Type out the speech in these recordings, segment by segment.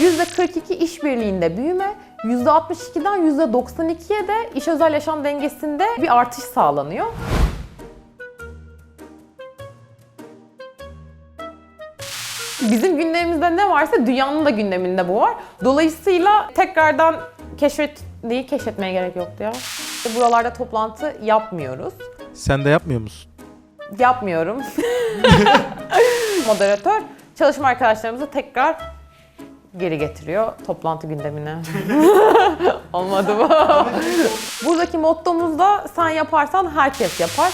%42 işbirliğinde büyüme, %62'den %92'ye de iş özel yaşam dengesinde bir artış sağlanıyor. Bizim gündemimizde ne varsa dünyanın da gündeminde bu var. Dolayısıyla tekrardan keşfet değil keşfetmeye gerek yoktu ya. Buralarda toplantı yapmıyoruz. Sen de yapmıyor musun? Yapmıyorum. Moderatör çalışma arkadaşlarımızı tekrar geri getiriyor toplantı gündemine. Olmadı mı? Buradaki mottomuz da sen yaparsan herkes yapar.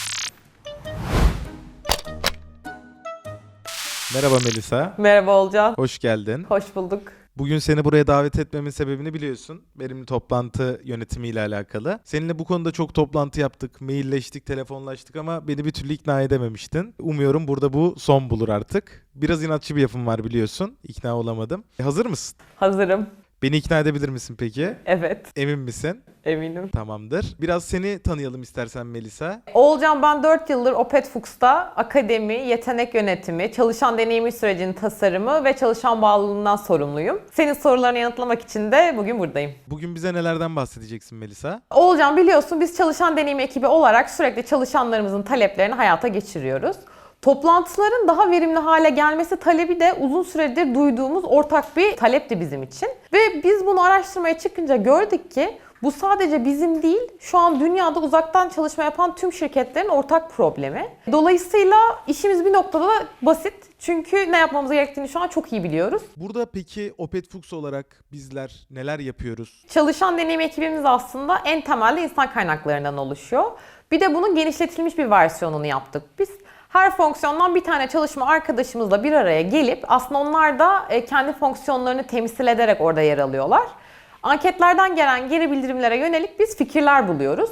Merhaba Melisa. Merhaba Olcan. Hoş geldin. Hoş bulduk. Bugün seni buraya davet etmemin sebebini biliyorsun. Benim toplantı yönetimiyle alakalı. Seninle bu konuda çok toplantı yaptık, mailleştik, telefonlaştık ama beni bir türlü ikna edememiştin. Umuyorum burada bu son bulur artık. Biraz inatçı bir yapım var biliyorsun. İkna olamadım. E, hazır mısın? Hazırım. Beni ikna edebilir misin peki? Evet, Emin misin? eminim. Tamamdır. Biraz seni tanıyalım istersen Melisa. Olcan ben 4 yıldır Opet Fuchs'ta akademi, yetenek yönetimi, çalışan deneyimi sürecinin tasarımı ve çalışan bağlılığından sorumluyum. Senin sorularını yanıtlamak için de bugün buradayım. Bugün bize nelerden bahsedeceksin Melisa? Olcan biliyorsun biz çalışan deneyim ekibi olarak sürekli çalışanlarımızın taleplerini hayata geçiriyoruz. Toplantıların daha verimli hale gelmesi talebi de uzun süredir duyduğumuz ortak bir talepti bizim için. Ve biz bunu araştırmaya çıkınca gördük ki bu sadece bizim değil, şu an dünyada uzaktan çalışma yapan tüm şirketlerin ortak problemi. Dolayısıyla işimiz bir noktada da basit. Çünkü ne yapmamız gerektiğini şu an çok iyi biliyoruz. Burada peki Opet Fuchs olarak bizler neler yapıyoruz? Çalışan deneyim ekibimiz aslında en temelde insan kaynaklarından oluşuyor. Bir de bunun genişletilmiş bir versiyonunu yaptık biz. Her fonksiyondan bir tane çalışma arkadaşımızla bir araya gelip aslında onlar da e, kendi fonksiyonlarını temsil ederek orada yer alıyorlar. Anketlerden gelen geri bildirimlere yönelik biz fikirler buluyoruz.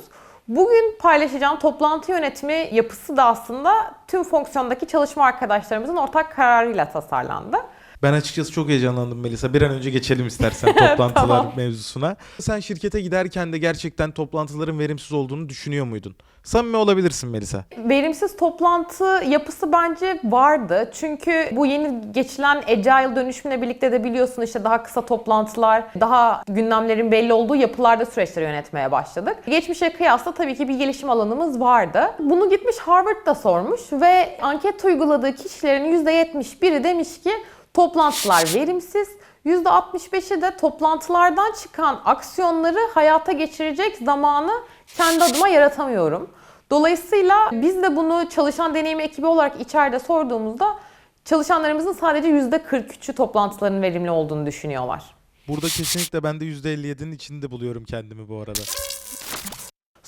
Bugün paylaşacağım toplantı yönetimi yapısı da aslında tüm fonksiyondaki çalışma arkadaşlarımızın ortak kararıyla tasarlandı. Ben açıkçası çok heyecanlandım Melisa. Bir an önce geçelim istersen toplantılar Tamam. mevzusuna. Sen şirkete giderken de gerçekten toplantıların verimsiz olduğunu düşünüyor muydun? Samimi olabilirsin Melisa. Verimsiz toplantı yapısı bence vardı. Çünkü bu yeni geçilen agile dönüşümle birlikte de biliyorsun işte daha kısa toplantılar, daha gündemlerin belli olduğu yapılarda süreçleri yönetmeye başladık. Geçmişe kıyasla tabii ki bir gelişim alanımız vardı. Bunu gitmiş Harvard da sormuş ve anket uyguladığı kişilerin %71'i demiş ki toplantılar verimsiz. %65'i de toplantılardan çıkan aksiyonları hayata geçirecek zamanı kendi adıma yaratamıyorum. Dolayısıyla biz de bunu çalışan deneyim ekibi olarak içeride sorduğumuzda çalışanlarımızın sadece %43'ü toplantıların verimli olduğunu düşünüyorlar. Burada kesinlikle ben de %57'nin içinde buluyorum kendimi bu arada.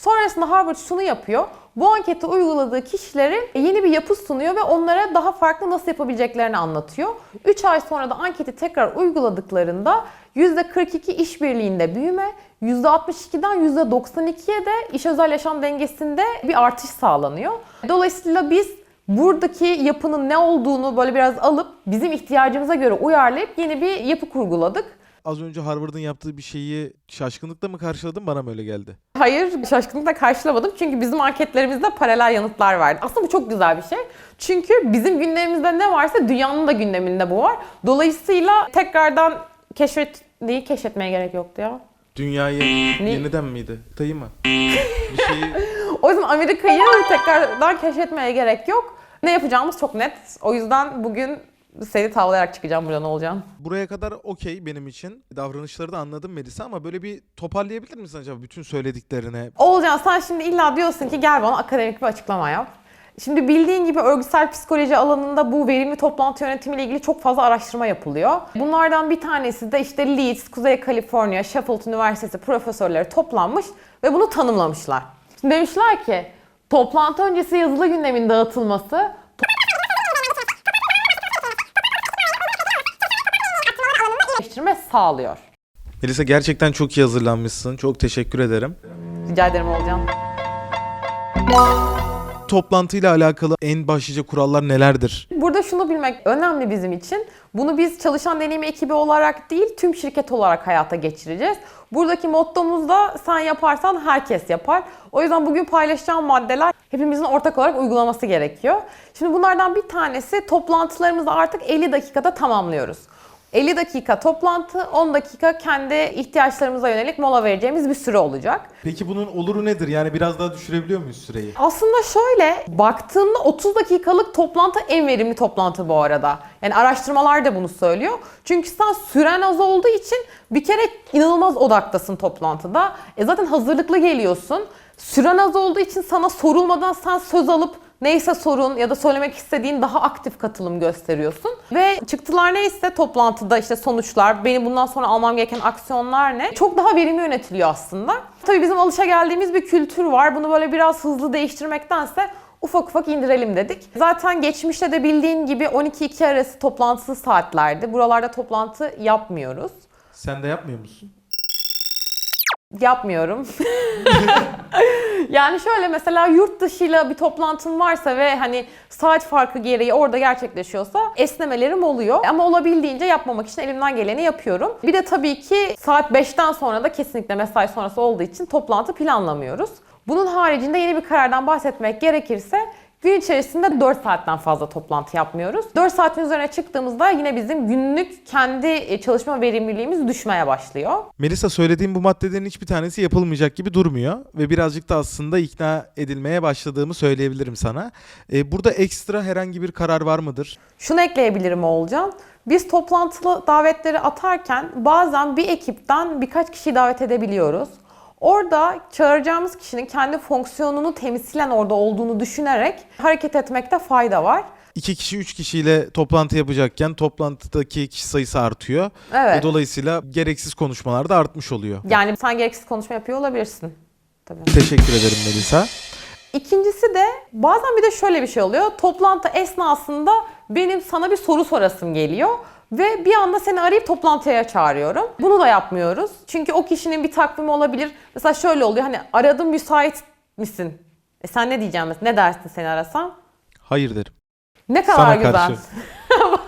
Sonrasında Harvard şunu yapıyor. Bu anketi uyguladığı kişilere yeni bir yapı sunuyor ve onlara daha farklı nasıl yapabileceklerini anlatıyor. 3 ay sonra da anketi tekrar uyguladıklarında %42 işbirliğinde büyüme, %62'den %92'ye de iş özel yaşam dengesinde bir artış sağlanıyor. Dolayısıyla biz buradaki yapının ne olduğunu böyle biraz alıp bizim ihtiyacımıza göre uyarlayıp yeni bir yapı kurguladık. Az önce Harvard'ın yaptığı bir şeyi şaşkınlıkla mı karşıladın bana mı öyle geldi? Hayır, şaşkınlıkla karşılamadım. Çünkü bizim anketlerimizde paralel yanıtlar vardı. Aslında bu çok güzel bir şey. Çünkü bizim gündemimizde ne varsa dünyanın da gündeminde bu var. Dolayısıyla tekrardan keşfet değil keşfetmeye gerek yoktu ya. Dünyayı yeniden miydi? Tayı mı? bir şeyi O yüzden Amerika'yı tekrardan keşfetmeye gerek yok. Ne yapacağımız çok net. O yüzden bugün seni tavlayarak çıkacağım buradan olacağım. buraya kadar okey benim için. Davranışları da anladım Melisa ama böyle bir toparlayabilir misin acaba bütün söylediklerine? Olcan sen şimdi illa diyorsun ki gel bana akademik bir açıklama yap. Şimdi bildiğin gibi örgütsel psikoloji alanında bu verimli toplantı yönetimiyle ilgili çok fazla araştırma yapılıyor. Bunlardan bir tanesi de işte Leeds, Kuzey Kaliforniya, Sheffield Üniversitesi profesörleri toplanmış ve bunu tanımlamışlar. Şimdi demişler ki toplantı öncesi yazılı gündemin dağıtılması sağlıyor. Melisa gerçekten çok iyi hazırlanmışsın. Çok teşekkür ederim. Rica ederim Olcan. Toplantıyla alakalı en başlıca kurallar nelerdir? Burada şunu bilmek önemli bizim için. Bunu biz çalışan deneyim ekibi olarak değil, tüm şirket olarak hayata geçireceğiz. Buradaki mottomuz da sen yaparsan herkes yapar. O yüzden bugün paylaşacağım maddeler hepimizin ortak olarak uygulaması gerekiyor. Şimdi bunlardan bir tanesi toplantılarımızı artık 50 dakikada tamamlıyoruz. 50 dakika toplantı, 10 dakika kendi ihtiyaçlarımıza yönelik mola vereceğimiz bir süre olacak. Peki bunun oluru nedir? Yani biraz daha düşürebiliyor muyuz süreyi? Aslında şöyle baktığında 30 dakikalık toplantı en verimli toplantı bu arada. Yani araştırmalar da bunu söylüyor. Çünkü sen süren az olduğu için bir kere inanılmaz odaktasın toplantıda. E zaten hazırlıklı geliyorsun. Süren az olduğu için sana sorulmadan sen söz alıp neyse sorun ya da söylemek istediğin daha aktif katılım gösteriyorsun. Ve çıktılar neyse toplantıda işte sonuçlar, benim bundan sonra almam gereken aksiyonlar ne? Çok daha verimli yönetiliyor aslında. Tabii bizim alışa geldiğimiz bir kültür var. Bunu böyle biraz hızlı değiştirmektense ufak ufak indirelim dedik. Zaten geçmişte de bildiğin gibi 12-2 arası toplantısı saatlerdi. Buralarda toplantı yapmıyoruz. Sen de yapmıyor musun? Yapmıyorum. yani şöyle mesela yurt dışıyla bir toplantım varsa ve hani saat farkı gereği orada gerçekleşiyorsa esnemelerim oluyor. Ama olabildiğince yapmamak için elimden geleni yapıyorum. Bir de tabii ki saat 5'ten sonra da kesinlikle mesai sonrası olduğu için toplantı planlamıyoruz. Bunun haricinde yeni bir karardan bahsetmek gerekirse Gün içerisinde 4 saatten fazla toplantı yapmıyoruz. 4 saatin üzerine çıktığımızda yine bizim günlük kendi e, çalışma verimliliğimiz düşmeye başlıyor. Melisa söylediğim bu maddelerin hiçbir tanesi yapılmayacak gibi durmuyor ve birazcık da aslında ikna edilmeye başladığımı söyleyebilirim sana. Ee, burada ekstra herhangi bir karar var mıdır? Şunu ekleyebilirim Oğulcan. Biz toplantılı davetleri atarken bazen bir ekipten birkaç kişiyi davet edebiliyoruz. Orada çağıracağımız kişinin kendi fonksiyonunu temsilen orada olduğunu düşünerek hareket etmekte fayda var. İki kişi, üç kişiyle toplantı yapacakken toplantıdaki kişi sayısı artıyor. Evet. Ve dolayısıyla gereksiz konuşmalar da artmış oluyor. Yani sen gereksiz konuşma yapıyor olabilirsin. Tabii. Teşekkür ederim Melisa. İkincisi de bazen bir de şöyle bir şey oluyor. Toplantı esnasında benim sana bir soru sorasım geliyor. Ve bir anda seni arayıp toplantıya çağırıyorum. Bunu da yapmıyoruz. Çünkü o kişinin bir takvimi olabilir. Mesela şöyle oluyor hani aradım müsait misin? E sen ne diyeceğim mesela? Ne dersin seni arasam? Hayır derim. Ne kadar Sana güzel. karşı.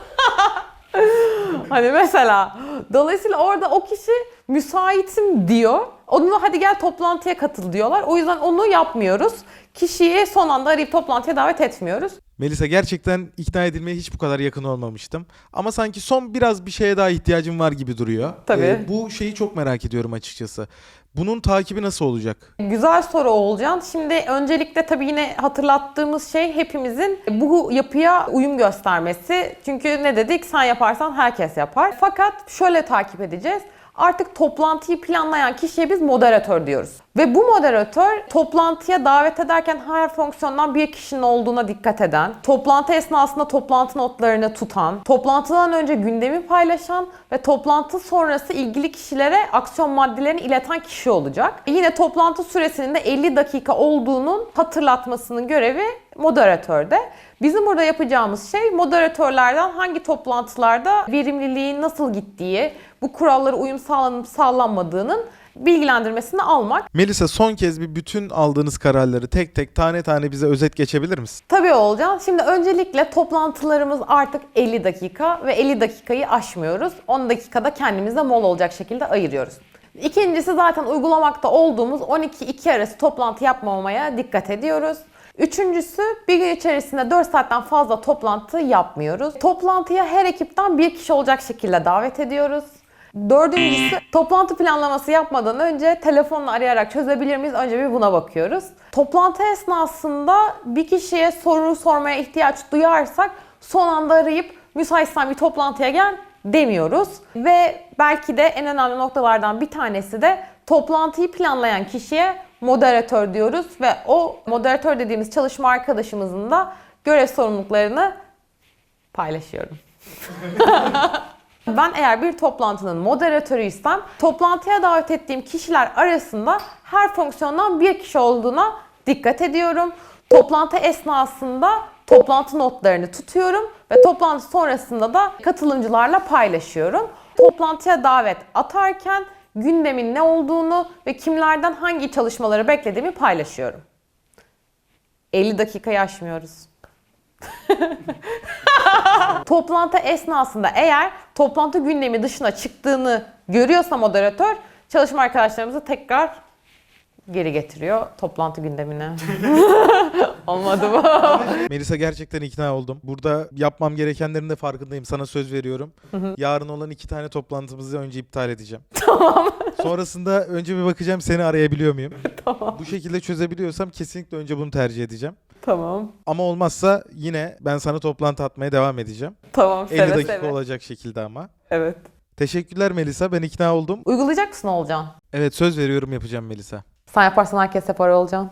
Hani mesela dolayısıyla orada o kişi müsaitim diyor. Onunla hadi gel toplantıya katıl diyorlar. O yüzden onu yapmıyoruz. Kişiyi son anda arayıp toplantıya davet etmiyoruz. Melisa gerçekten ikna edilmeye hiç bu kadar yakın olmamıştım. Ama sanki son biraz bir şeye daha ihtiyacım var gibi duruyor. Ee, Tabii. bu şeyi çok merak ediyorum açıkçası. Bunun takibi nasıl olacak? Güzel soru Oğulcan. Şimdi öncelikle tabii yine hatırlattığımız şey hepimizin bu yapıya uyum göstermesi. Çünkü ne dedik? Sen yaparsan herkes yapar. Fakat şöyle takip edeceğiz. Artık toplantıyı planlayan kişiye biz moderatör diyoruz. Ve bu moderatör toplantıya davet ederken her fonksiyondan bir kişinin olduğuna dikkat eden, toplantı esnasında toplantı notlarını tutan, toplantıdan önce gündemi paylaşan ve toplantı sonrası ilgili kişilere aksiyon maddelerini ileten kişi olacak. Yine toplantı süresinin de 50 dakika olduğunun hatırlatmasının görevi moderatörde. Bizim burada yapacağımız şey moderatörlerden hangi toplantılarda verimliliğin nasıl gittiği, bu kurallara uyum sağlanıp sağlanmadığının bilgilendirmesini almak. Melisa son kez bir bütün aldığınız kararları tek tek tane tane bize özet geçebilir misin? Tabii Olcan. Şimdi öncelikle toplantılarımız artık 50 dakika ve 50 dakikayı aşmıyoruz. 10 dakikada kendimize mol olacak şekilde ayırıyoruz. İkincisi zaten uygulamakta olduğumuz 12-2 arası toplantı yapmamaya dikkat ediyoruz. Üçüncüsü bir gün içerisinde 4 saatten fazla toplantı yapmıyoruz. Toplantıya her ekipten bir kişi olacak şekilde davet ediyoruz. Dördüncüsü toplantı planlaması yapmadan önce telefonla arayarak çözebilir miyiz? Önce bir buna bakıyoruz. Toplantı esnasında bir kişiye soru sormaya ihtiyaç duyarsak son anda arayıp müsaitsen bir toplantıya gel demiyoruz. Ve belki de en önemli noktalardan bir tanesi de toplantıyı planlayan kişiye moderatör diyoruz ve o moderatör dediğimiz çalışma arkadaşımızın da görev sorumluluklarını paylaşıyorum. Ben eğer bir toplantının moderatörüysem toplantıya davet ettiğim kişiler arasında her fonksiyondan bir kişi olduğuna dikkat ediyorum. Toplantı esnasında toplantı notlarını tutuyorum ve toplantı sonrasında da katılımcılarla paylaşıyorum. Toplantıya davet atarken gündemin ne olduğunu ve kimlerden hangi çalışmaları beklediğimi paylaşıyorum. 50 dakikayı aşmıyoruz. Toplantı esnasında eğer toplantı gündemi dışına çıktığını görüyorsa moderatör çalışma arkadaşlarımızı tekrar geri getiriyor toplantı gündemine. Olmadı bu. Melisa gerçekten ikna oldum. Burada yapmam gerekenlerin de farkındayım. Sana söz veriyorum. Yarın olan iki tane toplantımızı önce iptal edeceğim. tamam. Sonrasında önce bir bakacağım seni arayabiliyor muyum? tamam. Bu şekilde çözebiliyorsam kesinlikle önce bunu tercih edeceğim. Tamam. Ama olmazsa yine ben sana toplantı atmaya devam edeceğim. Tamam. 50 Seve dakika seve. olacak şekilde ama. Evet. Teşekkürler Melisa. Ben ikna oldum. Uygulayacak mısın Olcan? Evet söz veriyorum yapacağım Melisa. Sen yaparsan herkes yapar Olcan.